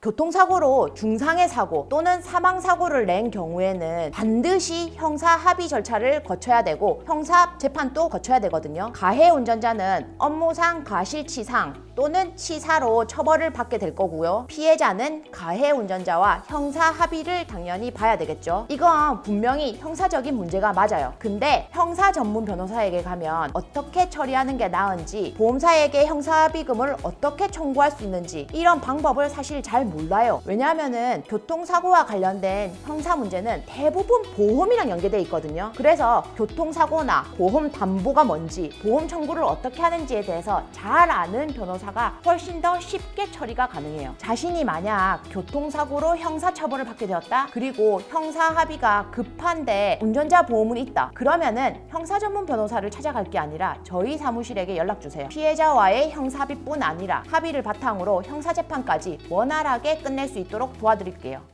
교통사고로 중상해 사고 또는 사망 사고를 낸 경우에는 반드시 형사 합의 절차를 거쳐야 되고 형사 재판도 거쳐야 되거든요. 가해 운전자는 업무상 과실치상 또는 치사로 처벌을 받게 될 거고요. 피해자는 가해 운전자와 형사 합의를 당연히 봐야 되겠죠. 이건 분명히 형사적인 문제가 맞아요. 근데 형사 전문 변호사에게 가면 어떻게 처리하는 게 나은지 보험사에게 형사 합의금을 어떻게 청구할 수 있는지 이런 방법을 사실 잘 몰라요. 왜냐하면은 교통사고와 관련된 형사 문제는 대부분 보험이랑 연계돼 있거든요. 그래서 교통사고나 보험 담보가 뭔지 보험 청구를 어떻게 하는지에 대해서 잘 아는 변호사가 훨씬 더 쉽게 처리가 가능해요. 자신이 만약 교통사고로 형사처벌을 받게 되었다. 그리고 형사 합의가 급한데 운전자 보험은 있다. 그러면은 형사 전문 변호사를 찾아갈 게 아니라 저희 사무실에게 연락 주세요. 피해자와의 형사합의뿐 아니라 합의를 바탕으로 형사재판까지 원활 하게 끝낼 수 있도록 도와드릴게요.